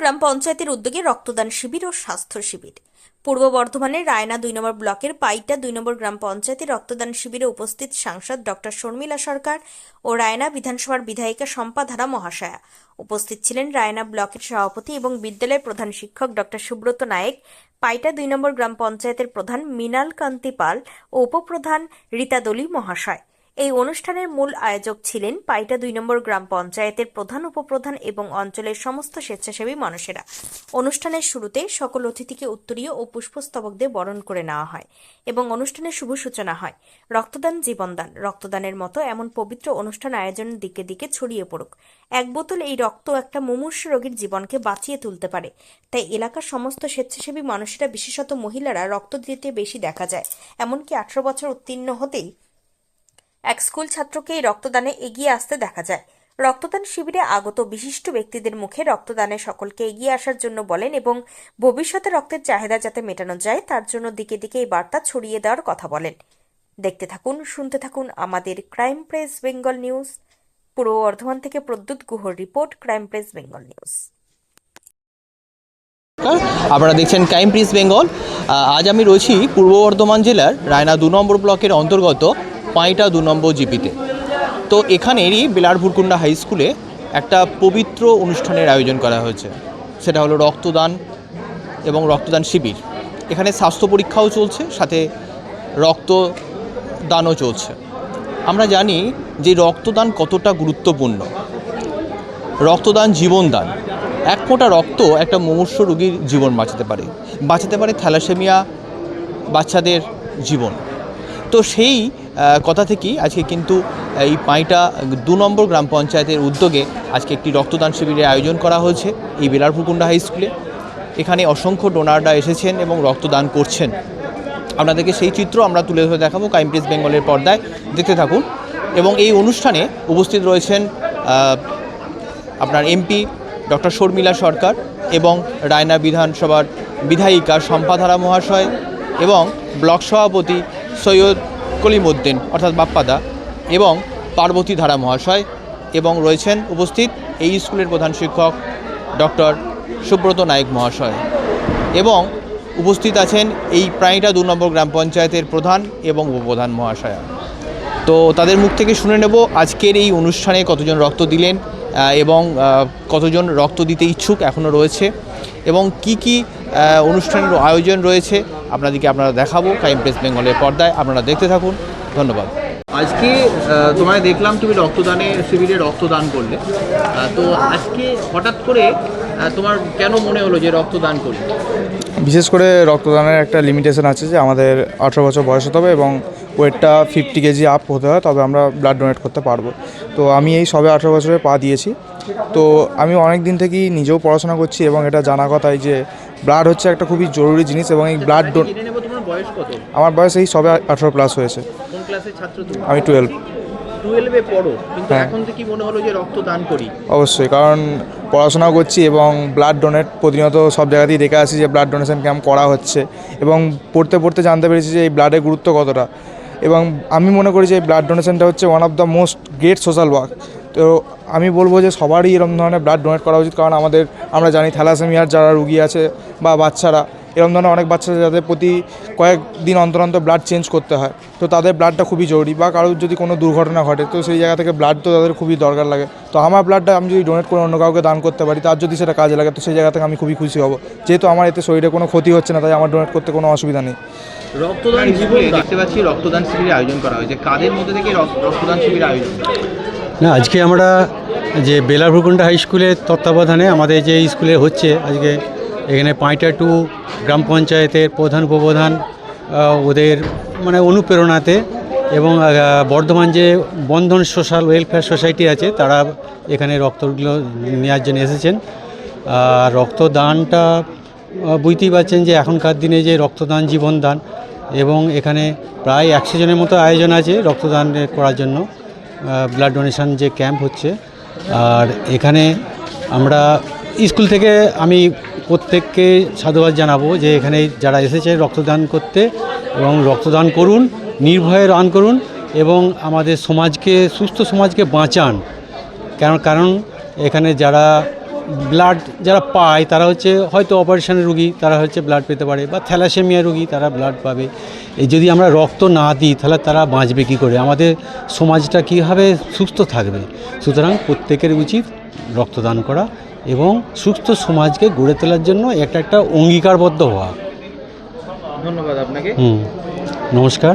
গ্রাম পঞ্চায়েতের উদ্যোগে রক্তদান শিবির ও স্বাস্থ্য শিবির। পূর্ব বর্ধমানের রায়না দুই নম্বর ব্লকের পাইটা দুই নম্বর গ্রাম পঞ্চায়েতে রক্তদান শিবিরে উপস্থিত সাংসদ ডক্টর শর্মিলা সরকার ও রায়না বিধানসভার বিধায়িকা শম্পা ধারা মহাশয়া। উপস্থিত ছিলেন রায়না ব্লকের সভাপতি এবং বিদ্যালয়ের প্রধান শিক্ষক ডক্টর সুব্রত নায়েক, পাইটা দুই নম্বর গ্রাম পঞ্চায়েতের প্রধান মৃণাল কান্তি পাল ও উপপ্রধান রীতা দলি মহাশয়। এই অনুষ্ঠানের মূল আয়োজক ছিলেন পাইটা দুই নম্বর গ্রাম পঞ্চায়েতের প্রধান, উপপ্রধান এবং অঞ্চলের সমস্ত স্বেচ্ছাসেবী মানুষেরা। অনুষ্ঠানের শুরুতে সকল অতিথিকে উত্তরীয় ও পুষ্পস্তবক দিয়ে বরণ করে নেওয়া হয় এবং অনুষ্ঠানের শুভ সূচনা হয়। রক্তদান জীবনদান রক্তদানের মতো এমন পবিত্র অনুষ্ঠান আয়োজনের দিকে দিকে ছড়িয়ে পড়ুক। এক বোতল এই রক্ত একটা মুমূর্ষু রোগীর জীবনকে বাঁচিয়ে তুলতে পারে। তাই এলাকার সমস্ত স্বেচ্ছাসেবী মানুষেরা, বিশেষত মহিলারা, রক্ত দিতে বেশি দেখা যায়। এমনকি আঠারো বছর উত্তীর্ণ হতেই এক স্কুল ছাত্রকে এই রক্তদানে এগিয়ে আসতে দেখা যায়। রক্তদান শিবিরে আগত বিশিষ্ট ব্যক্তিদের মুখে রক্তদানে সকলকে এগিয়ে আসার জন্য বলেন এবং ভবিষ্যতে রক্তের চাহিদা যাতে মেটানো যায়, তার জন্য দিকে দিকে এই বার্তা ছড়িয়ে দেওয়ার কথা বলেন। দেখতে থাকুন, শুনতে থাকুন আমাদের ক্রাইম প্রেস বেঙ্গল নিউজ। পূর্ব বর্ধমান থেকে Pradyut গুহর report, crime press Bengal news. আপনারা দেখছেন ক্রাইম প্রিস বেঙ্গল। আজ আমি রয়েছি পূর্ব বর্ধমান জেলার রায়না দু নম্বর ব্লকের অন্তর্গত পাঁইটা দু নম্বর জিপিতে। তো এখানেরই বেলারভুরকুন্ডা হাই স্কুলে একটা পবিত্র অনুষ্ঠানের আয়োজন করা হয়েছে। সেটা হলো রক্তদান এবং রক্তদান শিবির। এখানে স্বাস্থ্য পরীক্ষাও চলছে, সাথে রক্তদানও চলছে। আমরা জানি যে রক্তদান কতটা গুরুত্বপূর্ণ। রক্তদান জীবনদান এক ফোঁটা রক্ত একটা মুমূর্ষ রোগীর জীবন বাঁচাতে পারে। বাঁচাতে পারে থ্যালাসেমিয়া, বাচ্চাদের জীবন। তো সেই কথা থেকেই আজকে কিন্তু এই পাঁইটা দু নম্বর গ্রাম পঞ্চায়েতের উদ্যোগে আজকে একটি রক্তদান শিবিরের আয়োজন করা হয়েছে এই বেলারপুকুন্ডা হাই স্কুলে। এখানে অসংখ্য ডোনাররা এসেছেন এবং রক্তদান করছেন। আপনাদেরকে সেই চিত্র আমরা তুলে ধরে দেখাবো ক্রাইম প্রেস বেঙ্গলের পর্দায়। দেখতে থাকুন। এবং এই অনুষ্ঠানে উপস্থিত রয়েছেন আপনার এমপি ডক্টর শর্মিলা সরকার এবং রায়না বিধানসভার বিধায়িকা সম্পাধারা মহাশয় এবং ব্লক সভাপতি সৈয়দ কলিমউদ্দিন অর্থাৎ বাপ্পাদা, এবং পার্বতী ধারা মহাশয় এবং রয়েছেন উপস্থিত এই স্কুলের প্রধান শিক্ষক ডক্টর সুব্রত নায়েক মহাশয়। এবং উপস্থিত আছেন এই প্রাণীটা দু নম্বর গ্রাম পঞ্চায়েতের প্রধান এবং উপপ্রধান মহাশয়া। তো তাদের মুখ থেকে শুনে নেব, আজকের এই অনুষ্ঠানে কতজন রক্ত দিলেন এবং কতজন রক্ত দিতে ইচ্ছুক এখনও রয়েছে এবং কি কি অনুষ্ঠানের আয়োজন রয়েছে আপনাদেরকে আপনারা দেখাবো ক্রাইম প্রেস বেঙ্গলের পর্দায়। আপনারা দেখতে থাকুন। ধন্যবাদ। আজকে তোমায় দেখলাম তুমি রক্তদানে শিবিরে রক্তদান করলে। তো আজকে হঠাৎ করে তোমার কেন মনে হলো যে রক্তদান করলে? বিশেষ করে রক্তদানের একটা লিমিটেশন আছে যে আমাদের আঠেরো বছর বয়স হতে হবে এবং ওয়েটটা ফিফটি কেজি আপ হতে হয় তবে আমরা ব্লাড ডোনেট করতে পারব। তো আমি এই সবে আঠেরো বছরে পা দিয়েছি। তো আমি অনেক দিন থেকেই নিজেও পড়াশোনা করছি এবং এটা জানা কথাই যে ব্লাড হচ্ছে একটা খুবই জরুরি জিনিস এবং এই ব্লাড ডোন আমার বয়স এই সবে আঠেরো প্লাস হয়েছে। আমি টুয়েলভ টুয়েলভে পড়ো কিন্তু হ্যাঁ। এখন থেকে মনে হলো যে রক্তদান করি? অবশ্যই কারণ পড়াশোনাও করছি এবং ব্লাড ডোনেট প্রতিনিয়ত সব জায়গাতেই দেখে আসি যে ব্লাড ডোনেশন ক্যাম্প করা হচ্ছে এবং পড়তে পড়তে জানতে পেরেছি যে এই ব্লাডের গুরুত্ব কতটা। এবং আমি মনে করি যে ব্লাড ডোনেশনটা হচ্ছে one of the most great social work তো আমি বলব যে সবারই এরকম ধরনের ব্লাড ডোনেট করা উচিত, কারণ আমাদের, আমরা জানি থ্যালাসেমিয়ার যারা রুগী আছে বা বাচ্চারা এরকম ধরনের অনেক বাচ্চা যাদের প্রতি কয়েকদিন অন্তর অন্তর ব্লাড চেঞ্জ করতে হয়। তো তাদের ব্লাডটা খুবই জরুরি বা কারোর যদি কোনো দুর্ঘটনা ঘটে তো সেই জায়গা থেকে ব্লাড তো তাদের খুবই দরকার লাগে। তো আমার ব্লাডটা আমি যদি ডোনেট করে অন্য কাউকে দান করতে পারি তার যদি সেটা কাজে লাগে তো সেই জায়গা থেকে আমি খুবই খুশি হব। যেহেতু আমার এতে শরীরে কোনো ক্ষতি হচ্ছে না তাই আমার ডোনেট করতে কোনো অসুবিধা নেই। রক্তদান দেখতে পাচ্ছি রক্তদান শিবিরের আয়োজন করা হয়েছে। কাদের মধ্যে থেকে রক্তদান শিবির আয়োজন? না আজকে আমরা যে বেলা বেলারভুকুন্ডা হাই স্কুলের তত্ত্বাবধানে আমাদের যে স্কুলে হচ্ছে আজকে এখানে পাঁইটা টু গ্রাম পঞ্চায়েতের প্রধান উপপ্রধান ওদের মানে অনুপ্রেরণাতে এবং বর্ধমান যে বন্ধন সোশ্যাল ওয়েলফেয়ার সোসাইটি আছে, তারা এখানে রক্তগুলো নেওয়ার জন্য এসেছেন। আর রক্তদানটা বুঝতেই পারছেন যে এখনকার দিনে যে রক্তদান জীবনদান এবং এখানে প্রায় একশো জনের মতো আয়োজন আছে রক্তদান করার জন্য ব্লাড ডোনেশন যে ক্যাম্প হচ্ছে। আর এখানে আমরা স্কুল থেকে আমি প্রত্যেককে সাধুবাদ জানাব যে এখানে যারা এসেছে রক্তদান করতে এবং রক্তদান করুন, নির্ভয়ে রান করুন এবং আমাদের সমাজকে, সুস্থ সমাজকে বাঁচান। কারণ কারণ এখানে যারা ব্লাড যারা পায়, তারা হচ্ছে হয়তো অপারেশনের রুগী, তারা হচ্ছে ব্লাড পেতে পারে বা থ্যালাসেমিয়া রুগী, তারা ব্লাড পাবে। এই যদি আমরা রক্ত না দিই, তাহলে তারা বাঁচবে কী করে? আমাদের সমাজটা কীভাবে সুস্থ থাকবে? সুতরাং প্রত্যেকের উচিত রক্তদান করা এবং সুস্থ সমাজকে গড়ে তোলার জন্য একটা একটা অঙ্গীকারবদ্ধ হওয়া। ধন্যবাদ আপনাকে। হুম নমস্কার।